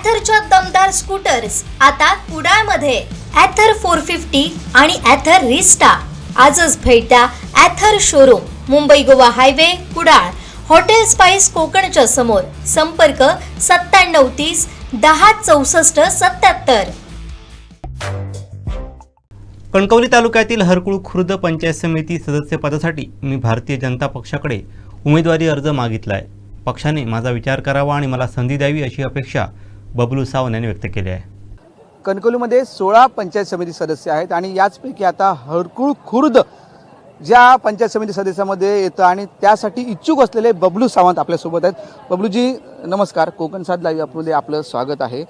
ॲथरच्या दमदार स्कूटर्स आता कुडाळमध्ये. ॲथर फोर फिफ्टी आणि ॲथर रिस्टा आजच भेट द्या Ather showroom Mumbai Goa highway Kudal. Hotel spice कोकणच्या समोर. संपर्क सत्त्याण्णव तीस दहा चौसष्ट सत्याहत्तर कणकवली तालुक्यातील हरकुळ खुर्द पंचायत समिती सदस्यपदासाठी मी भारतीय जनता पक्षाकडे उमेदवारी अर्ज मागितला आहे पक्षाने माझा विचार करावा आणि मला संधी द्यावी अशी अपेक्षा बबलू सावंत यांनी व्यक्त केली आहे. कणकवलीमध्ये सोळा पंचायत समिती सदस्य आहेत आणि याचपैकी आता हरकुळ खुर्द ज्या पंचायत समिती सदस्यामध्ये येतं आणि त्यासाठी इच्छुक असलेले बबलू सावंत आपल्यासोबत आहेत. बबलूजी नमस्कार. कोकण साथ लाईव्ह आपले आपलं स्वागत आहे.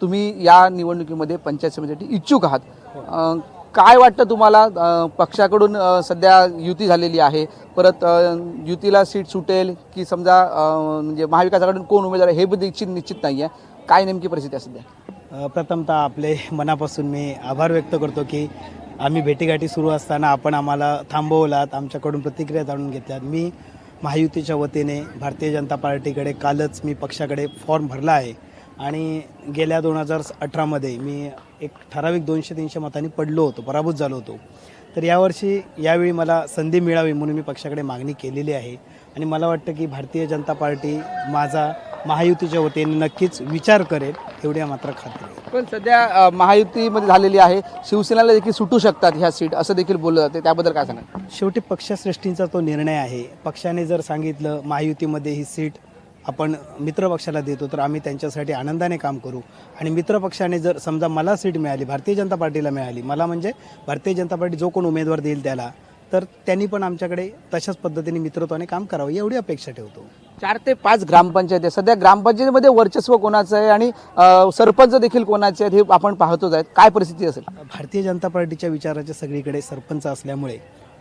तुम्ही या निवडणुकीमध्ये पंचायत समितीसाठी इच्छुक आहात. अं, काय वाटतं तुम्हाला? पक्षाकडून सध्या युती झालेली आहे. परत युतीला सीट सुटेल की समजा म्हणजे महाविकासाकडून कोण उमेदवार हे बद्दल निश्चित निश्चित नाही आहे काय नेमकी परिस्थिती आहे सध्या? प्रथमतः आपले मनापासून मी आभार व्यक्त करतो की आम्ही भेटीगाठी सुरू असताना आपण आम्हाला थांबवलात आमच्याकडून प्रतिक्रिया जाणून घेतल्यात. मी महायुतीच्या वतीने भारतीय जनता पार्टीकडे कालच मी पक्षाकडे फॉर्म भरला आहे. आणि गेल्या दोन हजार अठरामध्ये मी एक ठराविक दोनशे तीनशे मतांनी पडलो होतो पराभूत झालो होतो. तर यावर्षी यावेळी मला संधी मिळावी म्हणून मी पक्षाकडे मागणी केलेली आहे. आणि मला वाटतं की भारतीय जनता पार्टी माझा महायुतीच्या वतीने नक्कीच विचार करेल एवढी मात्र खात्री आहे पण सध्या महायुतीमध्ये झालेली आहे. शिवसेनेला देखील सुटू शकतात ह्या सीट असं देखील बोललं जाते. त्याबद्दल काय सांगा शेवटी पक्षश्रेष्ठींचा तो निर्णय आहे. पक्षाने जर सांगितलं महायुतीमध्ये ही सीट आपण मित्रपक्षाला देतो तर आम्ही त्यांच्यासाठी आनंदाने काम करू. आणि मित्रपक्षाने जर समजा मला सीट मिळाली भारतीय जनता पार्टीला मिळाली मला म्हणजे भारतीय जनता पार्टी जो कोण उमेदवार देईल त्याला तर त्यांनी पण आमच्याकडे तशाच पद्धतीने मित्रत्वाने काम करावं एवढी अपेक्षा ठेवतो. चार ते पाच ग्रामपंचायत आहे सध्या ग्रामपंचायतीमध्ये वर्चस्व कोणाचं आहे आणि सरपंच देखील कोणाचे आहेत हे आपण पाहतोच आहेत. काय परिस्थिती असेल? भारतीय जनता पार्टीच्या विचाराचे सगळीकडे सरपंच असल्यामुळे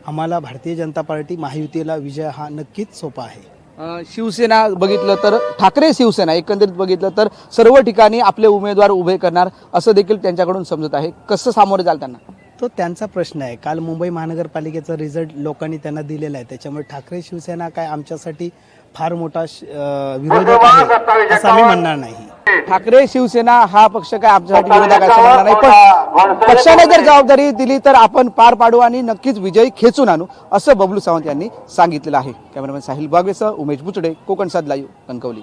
आम्हाला भारतीय जनता पार्टी महायुतीला विजय हा नक्कीच सोपा आहे. शिवसेना बघितलं तर ठाकरे शिवसेना एकंदरीत बघितलं तर सर्व ठिकाणी आपले उमेदवार उभे करणार असं देखील त्यांच्याकडून समजत आहे. कसं सामोरे जाल त्यांना? तो त्यांचा प्रश्न आहे. काल मुंबई महानगरपालिकेचा रिझल्ट लोकांनी त्यांना दिलेला आहे. त्याच्यामुळे ठाकरे शिवसेना काय आमच्यासाठी फार मोठा विरोधक आहे असं आम्ही म्हणणार नाही. ठाकरे शिवसेना हा पक्ष काय आमच्यासाठी विरोधक असं म्हणणार नाही. पण पक्षाने जर जबाबदारी दिली तर आपण पार पाडू आणि नक्कीच विजयी खेचून आणू असं बबलू सावंत यांनी सांगितलेलं आहे. कॅमेरामॅन साहिल बागवेसह उमेश बुचडे कोकण लाईव्ह कणकवली.